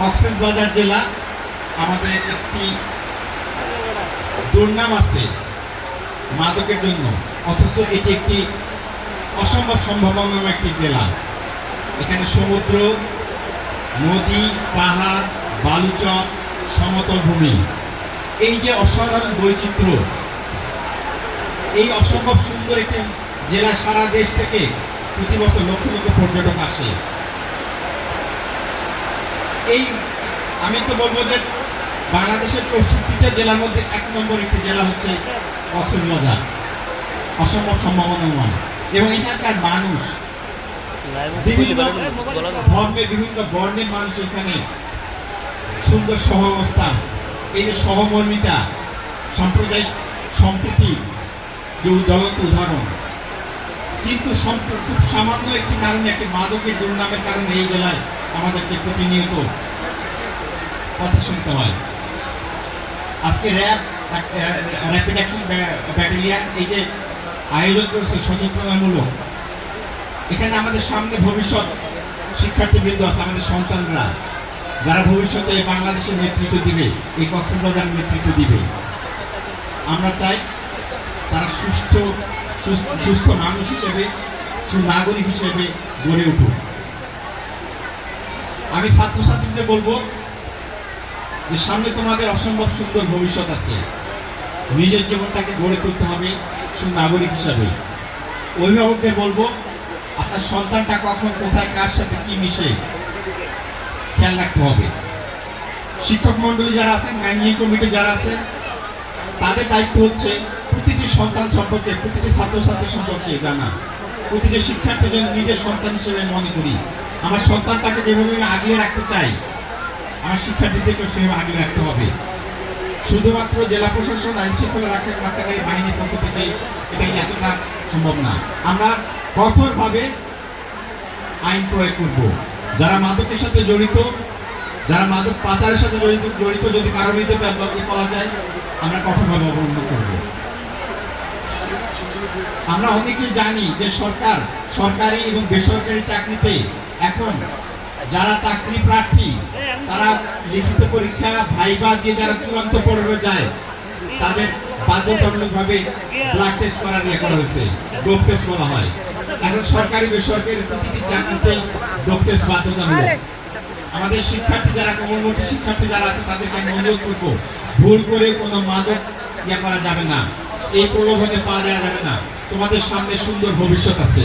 কক্সেস বাজার জেলা আমাদের একটি দুর্নাম আছে, মাদকের জন্য। অথচ এটি একটি অসম্ভব সম্ভাবনার একটি জেলা। এখানে সমুদ্র, নদী, পাহাড়, বালুচর, সমতল ভূমি। এই যে অসাধারণ বৈচিত্র্য, এই অসম্ভব সুন্দর একটি জেলা সারা দেশ থেকে প্রতি বছর লক্ষ লক্ষ পর্যটক আসে। এই, আমি তো বলব যে বাংলাদেশের চৌষট্টিটা জেলার মধ্যে এক নম্বর একটি জেলা হচ্ছে কক্সবাজার। অসম্ভব সম্ভাবনাময় এবং এখানকার মানুষ, বিভিন্ন ধর্মের বিভিন্ন বর্ণের মানুষ এখানে সুন্দর সহাবস্থান এই যে সহমর্মিতা, সাম্প্রদায়িক সম্প্রীতি যে জ্বলন্ত উদাহরণ, কিন্তু খুব সামান্য একটি কারণে, একটি মাদকের দুর্নামের কারণে এই জেলায় আমাদেরকে প্রতিনিয়ত কথা শুনতে হয়। আজকে র্যাব র্যাপিড অ্যাকশন ব্যাটালিয়ান এই যে আয়োজন করেছে সচেতনামূলক, এখানে আমাদের সামনে ভবিষ্যৎ শিক্ষার্থীবৃন্দ আছে, আমাদের সন্তানরা, যারা ভবিষ্যতে বাংলাদেশের নেতৃত্ব দিবে, এই কক্সবাজার নেতৃত্ব দিবে। আমরা চাই তারা সুস্থ, সুস্থ- মানুষ হিসেবে, সুনাগরিক হিসেবে গড়ে উঠুক। আমি ছাত্রছাত্রীদের বলব যে সামনে তোমাদের অসম্ভব সুন্দর ভবিষ্যৎ আছে। নিজের জীবনটাকে গড়ে তুলতে হবে সুনাগরিক হিসাবে। অভিভাবকদের বলব, আপনার সন্তানটা কখন, কোথায়, কার সাথে কি মিশে, খেয়াল রাখতে হবে। শিক্ষক মন্ডলী যারা আছেন, ম্যানেজিং কমিটি যারা আছেন, তাদের দায়িত্ব হচ্ছে প্রতিটি সন্তান সম্পর্কে, প্রতিটি ছাত্রছাত্রী সম্পর্কে জানা। প্রতিটি শিক্ষার্থী যেন নিজের সন্তান হিসেবে মনে করি। আমার সন্তানটাকে যেভাবে আমি আগলে রাখতে চাই, আমার শিক্ষার্থীদেরকে সেভাবে আগলে রাখতে হবে। শুধুমাত্র জেলা প্রশাসন, আইন শৃঙ্খলা রক্ষা রক্ষাকারী বাহিনীর পক্ষ থেকে এটা এতটা সম্ভব না। আমরা কঠোরভাবে আইন প্রয়োগ করব। যারা মাদকের সাথে জড়িত, যারা মাদক পাচারের সাথে জড়িত জড়িত যদি কারও বিরুদ্ধে ব্যবহার পাওয়া যায়, আমরা কঠোরভাবে অবলম্বন করব। আমরা অনেকেই জানি যে সরকার, সরকারি এবং বেসরকারি চাকরিতে এখন যারা চাকরি প্রার্থী, তারা লিখিত পরীক্ষা ভাইবা দিয়ে যারা চূড়ান্ত পর্বে যায়, তাদের বাধ্যতামূলকভাবে ব্লাড টেস্ট করার ইয়ে করা হয়েছে ডোপ টেস্ট বলা হয়। এখন সরকারি বেসরকারি প্রতিটি চাকরিতে ডোপ টেস্ট বাধ্যতামূলক। আমাদের শিক্ষার্থী যারা কমলমুখী শিক্ষার্থী যারা আছে, তাদেরকে আমি অনুরোধ করব, ভুল করে কোনো মাদক ইয়ে করা যাবে না, এই প্রলোভনে পা দেওয়া যাবে না। তোমাদের সামনে সুন্দর ভবিষ্যৎ আছে।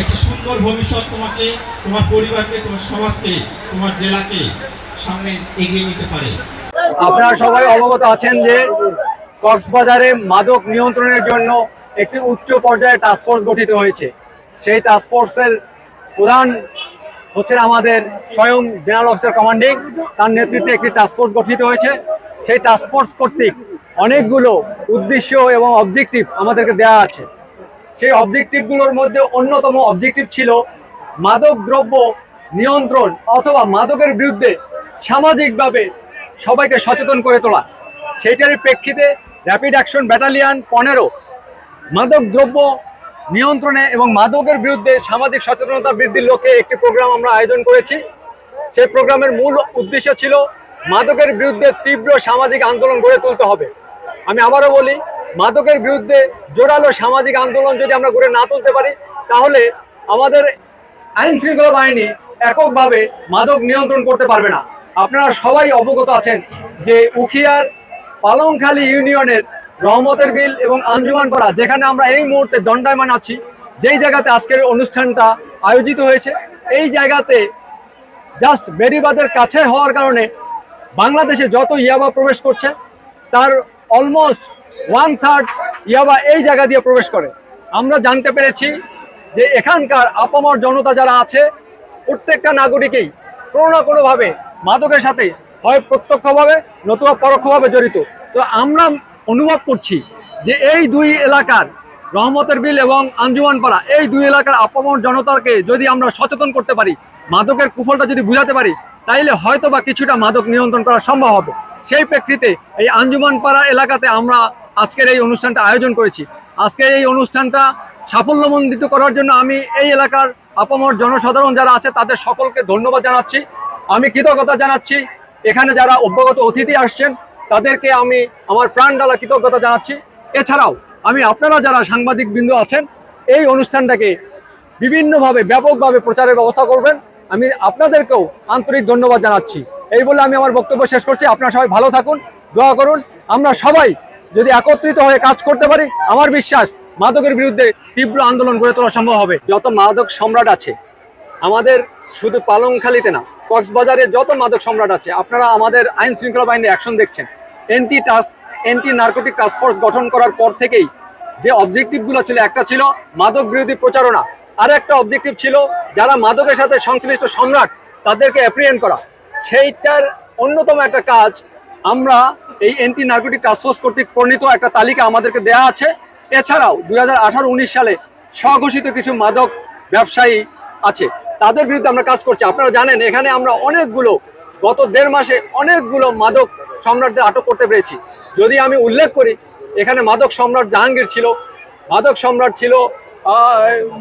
একটি সুন্দর ভবিষ্যৎ তোমাকে, তোমার পরিবারকে, তোমার সমাজকে, তোমার জেলাকে সামনে এগিয়ে নিতে পারে। আপনারা সবাই অবগত আছেন যে কক্সবাজারে মাদক নিয়ন্ত্রণের জন্য একটি উচ্চ পর্যায়ে টাস্কফোর্স গঠিত হয়েছে। সেই টাস্কফোর্সের প্রধান হচ্ছেন আমাদের স্বয়ং জেনারেল অফিসার কমান্ডিং তার নেতৃত্বে একটি টাস্কফোর্স গঠিত হয়েছে। সেই টাস্কফোর্স কর্তৃক অনেকগুলো উদ্দেশ্য এবং অবজেক্টিভ আমাদেরকে দেওয়া আছে। সেই অবজেক্টিভগুলোর মধ্যে অন্যতম অবজেক্টিভ ছিল মাদক দ্রব্য নিয়ন্ত্রণ অথবা মাদকের বিরুদ্ধে সামাজিকভাবে সবাইকে সচেতন করে তোলা। সেইটারই প্রেক্ষিতে র্যাপিড অ্যাকশন ব্যাটালিয়ান পনেরো, মাদক দ্রব্য নিয়ন্ত্রণে এবং মাদকের বিরুদ্ধে সামাজিক সচেতনতা বৃদ্ধির লক্ষ্যে একটি প্রোগ্রাম আমরা আয়োজন করেছি। সেই প্রোগ্রামের মূল উদ্দেশ্য ছিল মাদকের বিরুদ্ধে তীব্র সামাজিক আন্দোলন গড়ে তুলতে হবে। আমি আবারও বলি মাদকের বিরুদ্ধে জোরালো সামাজিক আন্দোলন যদি আমরা গড়ে না তুলতে পারি, তাহলে আমাদের আইন শৃঙ্খলা বাহিনী এককভাবে মাদক নিয়ন্ত্রণ করতে পারবে না। আপনারা সবাই অবগত আছেন যে উখিয়ার পালংখালী ইউনিয়নের রহমতের বিল এবং আঞ্জুমানপাড়া যেখানে আমরা এই মুহূর্তে দণ্ডায়মান আছি, যেই জায়গাতে আজকের অনুষ্ঠানটা আয়োজিত হয়েছে, এই জায়গাতে জাস্ট বেরিবাদের কাছে হওয়ার কারণে বাংলাদেশে যত ইয়াবা প্রবেশ করছে, তার অলমোস্ট ওয়ান থার্ড ইয়াবা এই জায়গা দিয়ে প্রবেশ করে। আমরা জানতে পেরেছি যে এখানকার আপামর জনতা যারা আছে, প্রত্যেকটা নাগরিকই কোনো না কোনোভাবে মাদকের সাথে হয় প্রত্যক্ষভাবে, নতুবা পরোক্ষভাবে জড়িত। তো আমরা অনুভব করছি যে এই দুই এলাকার রহমতের বিল এবং আঞ্জুমানপাড়া, এই দুই এলাকার আপামর জনতাকে যদি আমরা সচেতন করতে পারি, মাদকের কুফলটা যদি বুঝাতে পারি, তাইলে হয়তো বা কিছুটা মাদক নিয়ন্ত্রণ করা সম্ভব হবে। সেই প্রেক্ষিতে এই আঞ্জুমানপাড়া এলাকাতে আমরা আজকের এই অনুষ্ঠানটা আয়োজন করেছি। আজকের এই অনুষ্ঠানটা সাফল্যমণ্ডিত করার জন্য আমি এই এলাকার আপামর জনসাধারণ যারা আছে, তাদের সকলকে ধন্যবাদ জানাচ্ছি। আমি কৃতজ্ঞতা জানাচ্ছি। এখানে যারা অভ্যাগত অতিথি আসছেন, তাদেরকে আমি আমার প্রাণ ডালা কৃতজ্ঞতা জানাচ্ছি। এছাড়াও আমি আপনারা যারা সাংবাদিক বিন্দু আছেন, এই অনুষ্ঠানটাকে বিভিন্নভাবে, ব্যাপকভাবে প্রচারের ব্যবস্থা করবেন। আমি আপনাদেরকেও আন্তরিক ধন্যবাদ জানাচ্ছি। এই বলে আমি আমার বক্তব্য শেষ করছি। আপনারা সবাই ভালো থাকুন, দোয়া করুন। আমরা সবাই যদি একত্রিত হয়ে কাজ করতে পারি, আমার বিশ্বাস মাদকের বিরুদ্ধে তীব্র আন্দোলন গড়ে তোলা সম্ভব হবে। যত মাদক সম্রাট আছে, আমাদের শুধু পালংখালিতে না, কক্সবাজারে যত মাদক সম্রাট আছে, আপনারা আমাদের আইন শৃঙ্খলা বাহিনীর অ্যাকশন দেখছেন। Anti task anti narcotic task force গঠন করার পর থেকেই যে অবজেক্টিভগুলো ছিল, একটা ছিল মাদক বিরোধী প্রচারণা, আর একটা অবজেক্টিভ ছিল যারা মাদকের সাথে সংশ্লিষ্ট সম্রাট তাদেরকে অ্যাপ্রিয়েন্ট করা। সেইটার অন্যতম একটা কাজ আমরা এই এন্টি নার্কোটিক টাস্ক ফোর্স কর্তৃক প্রণীত একটা তালিকা আমাদেরকে দেয়া আছে। এছাড়াও দুই হাজার আঠারো উনিশ সালে স্বঘোষিত কিছু মাদক ব্যবসায়ী আছে। তাদের বিরুদ্ধে আমরা কাজ করছি। আপনারা জানেন, এখানে আমরা অনেকগুলো গত দেড় মাসে অনেকগুলো মাদক সম্রাটদের আটক করতে পেরেছি। যদি আমি উল্লেখ করি, এখানে মাদক সম্রাট জাহাঙ্গীর ছিল, মাদক সম্রাট ছিল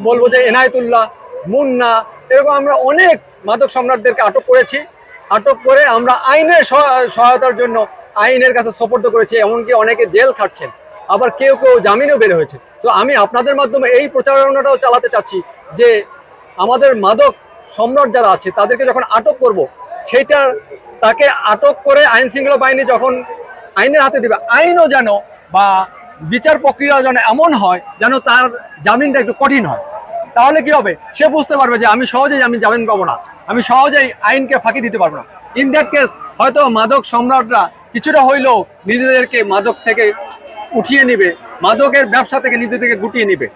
বলব যে এনায়েতুল্লাহ, মুন্না, এরকম আমরা অনেক মাদক সম্রাটদেরকে আটক করেছি। আটক করে আমরা আইনের সহায়- সহায়তার জন্য আইনের কাছে সোপর্দ করেছি, এমনকি অনেকে জেল খাটছেন। আবার কেউ কেউ জামিনও বের হয়েছে। তো আমি আপনাদের মাধ্যমে এই প্রচারণাটাও চালাতে চাচ্ছি যে আমাদের মাদক সম্রাট যারা আছে, তাদেরকে যখন আটক করব, সেইটা তাকে আটক করে আইন শৃঙ্খলা বাহিনী যখন আইনের হাতে দিবে, আইনও যেন বা বিচার প্রক্রিয়া যেন এমন হয় যেন তার জামিনটা একটু কঠিন হয়। তাহলে কি হবে? সে বুঝতে পারবে যে আমি সহজেই আমি জামিন পাবো না। আমি সহজেই আইনকে ফাঁকি দিতে পারব না। ইন দ্যাট কেস হয়তো মাদক সম্রাটরা কিছুটা হইলেও নিজেদেরকে মাদক থেকে উঠিয়ে নিবে, মাদকের ব্যবসা থেকে নিজেদেরকে গুটিয়ে নিবে।